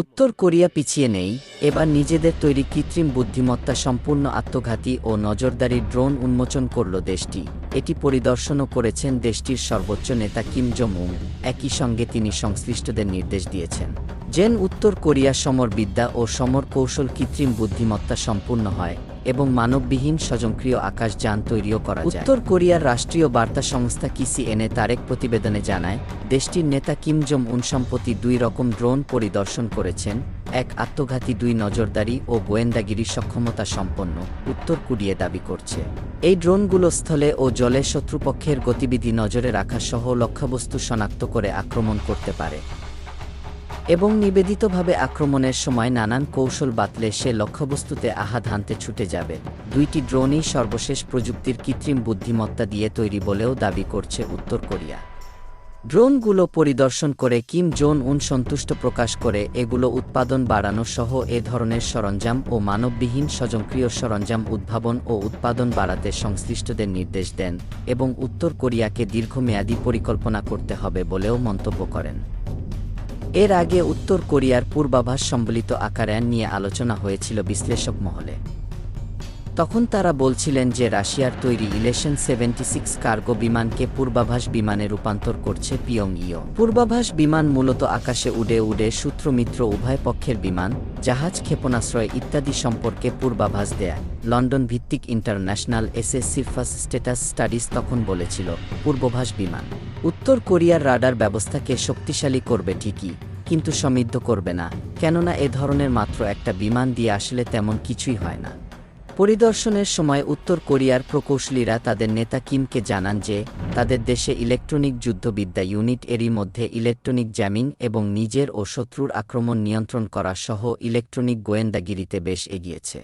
উত্তর কোরিয়া পিছিয়ে নেই। এবার নিজেদের তৈরি কৃত্রিম বুদ্ধিমত্তা, সম্পূর্ণ আত্মঘাতী ও নজরদারি ড্রোন উন্মোচন করল দেশটি। এটি পরিদর্শনও করেছেন দেশটির সর্বোচ্চ নেতা কিম জং উং একই সঙ্গে তিনি সংশ্লিষ্টদের নির্দেশ দিয়েছেন। যেন উত্তর কোরিয়া সমর বিদ্যা ও সমর কৌশল কৃত্রিম বুদ্ধিমত্তা সম্পূর্ণ হয়। এবং মানববিহীন স্বয়ংক্রিয় আকাশযান তৈরিও করা যায়। উত্তর কোরিয়ার রাষ্ট্রীয় বার্তা সংস্থা কিসিএনএ তারেক প্রতিবেদনে জানায়, দেশটির নেতা কিম জম উন সম্প্রতি দুই রকম ড্রোন পরিদর্শন করেছেন, এক আত্মঘাতী দুই নজরদারি ও গোয়েন্দাগিরি সক্ষমতা সম্পন্ন, উত্তর কোরিয়া দাবি করছে। এই ড্রোনগুলো স্থলে ও জলে শত্রুপক্ষের গতিবিধি নজরে রাখা সহ লক্ষ্যবস্তু শনাক্ত করে আক্রমণ করতে পারে। এবং নিবেদিতভাবে আক্রমণের সময় নানান কৌশল বাতলে সে লক্ষ্যবস্তুতে আহাত হানতে ছুটে যাবে। দুইটি ড্রোনই সর্বশেষ প্রযুক্তির কৃত্রিম বুদ্ধিমত্তা দিয়ে তৈরি বলেও দাবি করছে উত্তর কোরিয়া। ড্রোনগুলো পরিদর্শন করে কিম জোন উন সন্তুষ্ট প্রকাশ করে, এগুলো উৎপাদন বাড়ানো সহ এ ধরনের সরঞ্জাম ও মানববিহীন স্বজনক্রিয় সরঞ্জাম উদ্ভাবন ও উৎপাদন বাড়াতে সংশ্লিষ্টদের নির্দেশ দেন এবং উত্তর কোরিয়াকে দীর্ঘমেয়াদী পরিকল্পনা করতে হবে বলেও মন্তব্য করেন। এর আগে উত্তর কোরিয়ার পূর্বাভাস সম্বলিত আকারায়ন নিয়ে আলোচনা হয়েছিল বিশ্লেষক মহলে। তখন তারা বলছিলেন যে রাশিয়ার তৈরি ইলেশন সেভেন্টি সিক্স কার্গো বিমানকে পূর্বাভাস বিমানে রূপান্তর করছে পিয়ং ইয় পূর্বাভাস বিমান মূলত আকাশে উড়ে উড়ে সূত্রমিত্র উভয় পক্ষের বিমান, জাহাজ ক্ষেপণাশ্রয় ইত্যাদি সম্পর্কে পূর্বাভাস দেয়। লন্ডন ভিত্তিক ইন্টারন্যাশনাল এসএস সিরফাস স্ট্যাটাস স্টাডিজ তখন বলেছিল, পূর্বাভাস বিমান। উত্তর কোরিয়ার রাডার ব্যবস্থাকে শক্তিশালী করবে ঠিকই, কিন্তু সমৃদ্ধ করবে না, কেননা এ ধরনের মাত্র একটা বিমান দিয়ে আসলে তেমন কিছুই হয় না। পরিদর্শনের সময় উত্তর কোরিয়ার প্রকৌশলীরা তাদের নেতা কিমকে জানান যে, তাদের দেশে ইলেকট্রনিক যুদ্ধবিদ্যা ইউনিট এরই মধ্যে ইলেকট্রনিক জ্যামিং এবং নিজের ও শত্রুর আক্রমণ নিয়ন্ত্রণ করা সহ ইলেকট্রনিক গোয়েন্দাগিরিতে বেশ এগিয়েছে।